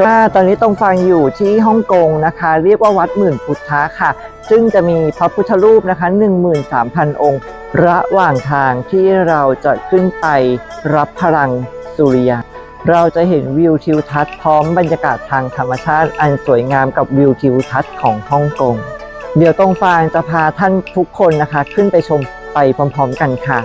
ว่าตอนนี้ตรงฟังอยู่ที่ฮ่องกงนะคะ เรียกว่าวัดหมื่นพุทธะค่ะ ซึ่งจะมีพระพุทธรูปนะคะ 13,000 องค์ ระหว่างทางที่เราจะขึ้นไปรับพลังสุริยะเราจะเห็นวิวทิวทัศน์พร้อมบรรยากาศทางธรรมชาติอันสวยงามกับวิวทิวทัศน์ของฮ่องกง เดี๋ยวตรงฟางจะพาท่านทุกคนนะคะ ขึ้นไปชมไปพร้อมๆกันค่ะ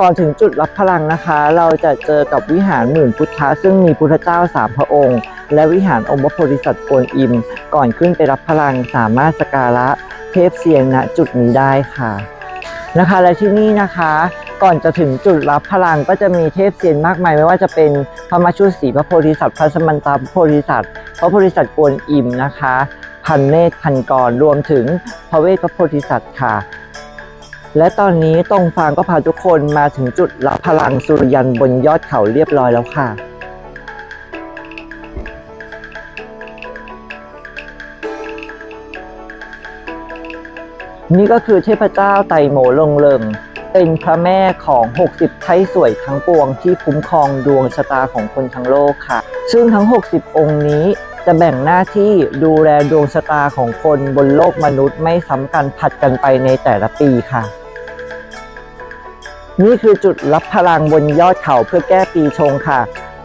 ก่อนถึงจุดรับพลังนะคะ เราจะเจอกับวิหารหมื่นพุทธะซึ่งมีพุทธเจ้าสามพระองค์ และวิหารองค์พระโพธิสัตว์กวนอิม ก่อนขึ้นไปรับพลังสามารถสการะเทพเซียนณจุดนี้ได้ค่ะนะคะและที่นี่นะคะก่อนจะถึงจุดรับพลังก็จะมีเทพเซียนมากมายไม่ว่าจะเป็นพระมาชุสีพระโพธิสัตว์พระสมันตาพระโพธิสัตว์พระโพธิสัตว์กวนอิมนะคะ พันเนตรพันกรรวมถึงพระเวทพระโพธิสัตว์ค่ะ และตอนนี้ตรงฟางก็พาทุกคนมาถึงจุดรับพลังสุริยันบนยอดเขาเรียบร้อยแล้วค่ะ นี่ก็คือเทพเจ้าไตโหมลงเริงเป็นพระแม่ของ 60 ไทยสวยทั้งปวงที่คุ้มครองดวงชะตาของคนทั้งโลกค่ะ ซึ่งทั้ง 60 องค์นี้จะแบ่งหน้าที่ดูแลดวงชะตาของคนบนโลกมนุษย์ไม่ซ้ำกันผัดกันไปในแต่ละปีค่ะ นี่คือจุดรับพลังบนยอดเขาเพื่อแก้ปีชงค่ะ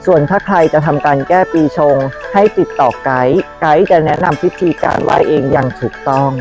ส่วนถ้าใครจะทำการแก้ปีชง ให้ติดต่อไกด์ ไกด์จะแนะนำพิธีการไหว้เองอย่างถูกต้อง